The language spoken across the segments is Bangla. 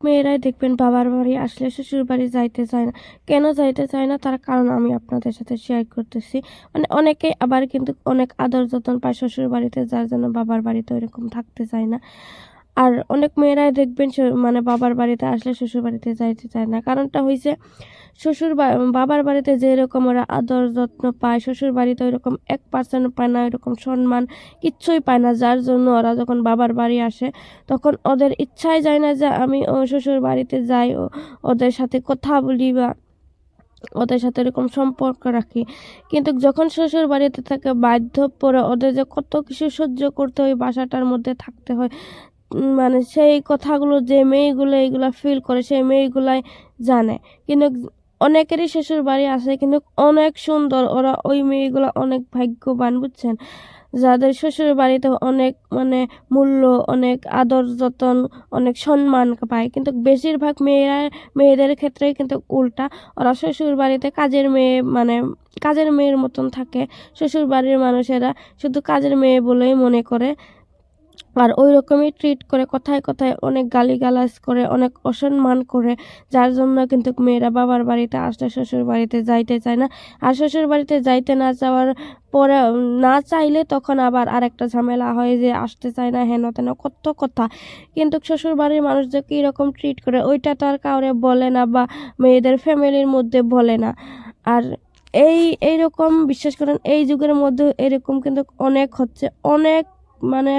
মেয়েরাই দেখবেন বাবার বাড়ি আসলে শ্বশুর বাড়ি যাইতে চায় না। কেন যাইতে চায় না? তার কারণ আমি আপনাদের সাথে শেয়ার করতেছি। মানে অনেকেই আবার কিন্তু অনেক আদর যতন পায় শ্বশুর বাড়িতে, যার জন্য বাবার বাড়িতে ওইরকম থাকতে চায় না। আর অনেক মেয়েরাই দেখবেন মানে বাবার বাড়িতে আসলে শ্বশুর বাড়িতে যাইতে চায় না। কারণটা হয়েছে শ্বশুর বাবার বাড়িতে যেরকম ওরা আদর যত্ন পায়, শ্বশুর বাড়িতে ওইরকম এক পার্সেন্ট পায় না, ওইরকম সম্মান কিচ্ছুই পায় না। যার জন্য ওরা যখন বাবার বাড়ি আসে, তখন ওদের ইচ্ছাই যায় না যে আমি শ্বশুর বাড়িতে যাই ওদের সাথে কথা বলি বা ওদের সাথে এরকম সম্পর্ক রাখি। কিন্তু যখন শ্বশুর বাড়িতে থাকে বাধ্য পরে ওদের যে কত কিছু সহ্য করতে হয়, বাসাটার মধ্যে থাকতে হয় মানে সেই কথাগুলো যে মেয়েগুলো এইগুলা ফিল করে, সেই মেয়েগুলাই জানে। কিন্তু অনেকেরই শ্বশুর বাড়ি আছে, কিন্তু অনেক সুন্দর, ওরা ওই মেয়েগুলো অনেক ভাগ্যবান, বুঝছেন? যাদের শ্বশুর বাড়িতে অনেক মানে মূল্য, অনেক আদর যতন, অনেক সম্মান পায়, কিন্তু বেশিরভাগ মেয়েরা, মেয়েদের ক্ষেত্রে কিন্তু উল্টা। ওরা শ্বশুর বাড়িতে কাজের মেয়ে মানে কাজের মেয়ের মতন থাকে। শ্বশুর বাড়ির মানুষেরা শুধু কাজের মেয়ে বলেই মনে করে। আর ওই রকমই ট্রিট করে, কথায় কথায় অনেক গালিগালাজ করে, অনেক অসম্মান করে, যার জন্য কিন্তু মেয়েরা বাবার বাড়িতে আসলে শ্বশুর বাড়িতে যাইতে চায় না। আর শ্বশুর বাড়িতে যাইতে না যাওয়ার পরে না চাইলে তখন আবার আরেকটা ঝামেলা হয় যে আসতে চায় না, হেন তেন কত কথা। কিন্তু শ্বশুর বাড়ির মানুষ যে কীরকম ট্রিট করে, ওইটা তো আর কাউরে বলে না বা মেয়েদের ফ্যামিলির মধ্যে বলে না। আর এই, এইরকম, বিশ্বাস করেন, এই যুগের মধ্যে এরকম কিন্তু অনেক হচ্ছে। অনেক মানে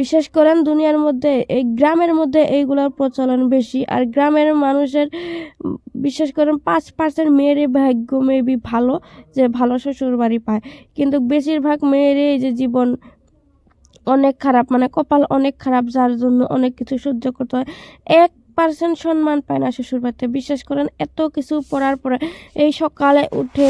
বিশেষ করেন, দুনিয়ার মধ্যে, এই গ্রামের মধ্যে এইগুলোর প্রচলন বেশি। আর গ্রামের মানুষের বিশেষ করে পাঁচ পার্সেন্ট মেয়েরই ভাগ্য মেবি ভালো, যে ভালো শ্বশুর বাড়ি পায়। কিন্তু বেশিরভাগ মেয়েরই এই যে জীবন অনেক খারাপ মানে কপাল অনেক খারাপ, যার জন্য অনেক কিছু সহ্য করতে হয়। এক পার্সেন্ট সম্মান পায় না শ্বশুর বাড়িতে বিশ্বাস করেন, এত কিছু পড়ার পরে এই সকালে উঠে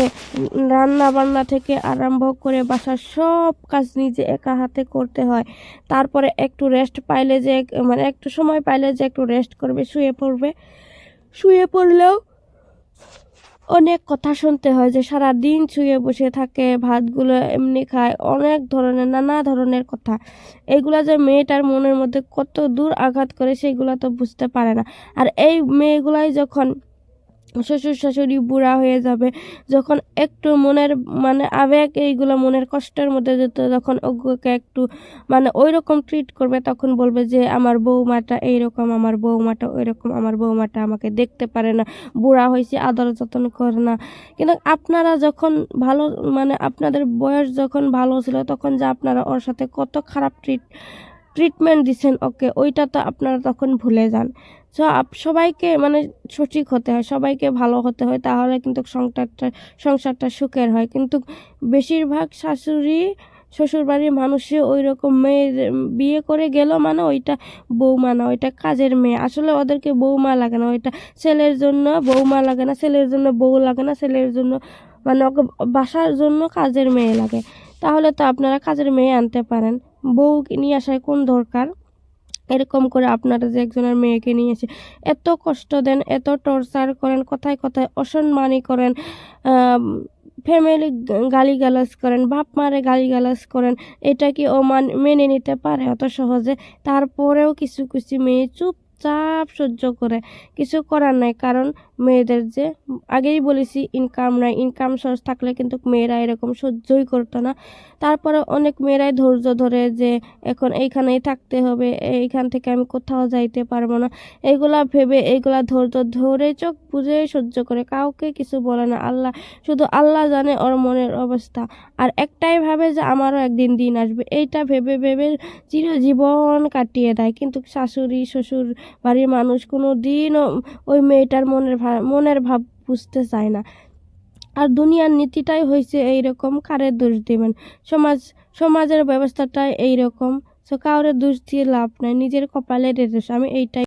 রান্না বান্না থেকে আরম্ভ করে বাসার সব কাজ নিজে একা হাতে করতে হয়। তারপরে একটু রেস্ট পাইলে যে মানে একটু সময় পাইলে যে একটু রেস্ট করবে, শুয়ে পড়বে। শুয়ে পড়লেও অনেক কথা শুনতে হয় যে সারা দিন শুয়ে বসে থাকে, ভাতগুলো এমনি খায়, অনেক ধরনের, নানা ধরনের কথা। এইগুলা যে মেয়েটার মনের মধ্যে কত দূর আঘাত করে সেগুলো তো বুঝতে পারে না। আর এই মেয়েগুলাই যখন শ্বশুর শাশুড়ি বুড়া হয়ে যাবে, যখন একটু মনের মানে আবেগ এইগুলো মনের কষ্টের মধ্যে যেত যখন ওগুলোকে একটু মানে ওই রকম ট্রিট করবে, তখন বলবে যে আমার বৌমাটা এইরকম, আমার বৌমাটা ওই রকম আমার বৌমাটা আমাকে দেখতে পারে না, বুড়া হয়েছে, আদর যত্ন করে না। কিন্তু আপনারা যখন ভালো মানে আপনাদের বয়স যখন ভালো ছিল, তখন যে আপনারা ওর সাথে কত খারাপ ট্রিট ট্রিটমেন্ট দিচ্ছেন ওকে ওইটা তো আপনারা তখন ভুলে যান। সো সবাইকে মানে সঠিক হতে হয়, সবাইকে ভালো হতে হয়, তাহলে কিন্তু সংসারটা সংসারটা সুখের হয়। কিন্তু বেশিরভাগ শাশুড়ি, শ্বশুরবাড়ির মানুষে ওই রকম মেয়ের বিয়ে করে গেল মানে ওইটা বৌমা না, ওইটা কাজের মেয়ে। আসলে ওদেরকে বৌমা লাগে না, ওইটা ছেলের জন্য বৌমা লাগে না, ছেলের জন্য বউ লাগে না, ছেলের জন্য মানে ওকে বাসার জন্য কাজের মেয়ে লাগে। তাহলে তো আপনারা কাজের মেয়ে আনতে পারেন। বউ নিয়ে আসায় কোন দরকার? এরকম করে আপনারা যে একজনের মেয়েকে নিয়ে এসে এত কষ্ট দেন, এত টর্চার করেন, কথায় কথায় অসম্মানি করেন ফ্যামিলি গালিগালাজ করেন, বাপ মারে গালিগালাজ করেন, এটা কি ও মান মেনে নিতে পারে অত সহজে? তারপরেও কিছু কিছু মেয়ে চুপচাপ সহ্য করে কিছু করার নাই। কারণ মেয়েদের যে, আগেই বলেছি ইনকাম নাই। ইনকাম সোর্স থাকলে কিন্তু মেয়েরা এরকম সহ্যই করতো না। তারপরে অনেক মেয়েরাই ধৈর্য ধরে যে, এখন এইখানেই থাকতে হবে, এইখান থেকে আমি কোথাও যাইতে পারব না। এইগুলা ভেবে, এইগুলা ধৈর্য ধরে চোখ বুঝে সহ্য করে কাউকে কিছু বলে না। আল্লাহ, শুধু আল্লাহ জানে ওর মনের অবস্থা। আর একটাই ভাবে যে আমারও একদিন দিন আসবে, এইটা ভেবে ভেবে চিরজীবন কাটিয়ে দেয়। কিন্তু শাশুড়ি, শ্বশুর বাড়ির মানুষ কোনো দিনও ওই মেয়েটার মনের মনের ভাব বুঝতে চায় না। আর দুনিয়ার নীতিটাই হয়েছে এইরকম কারের দোষ দেবেন? সমাজ, সমাজের ব্যবস্থাটাই এইরকম। সো কাউরে দোষ দিয়ে লাভ নাই, নিজের কপালের দোষ। আমি এইটাই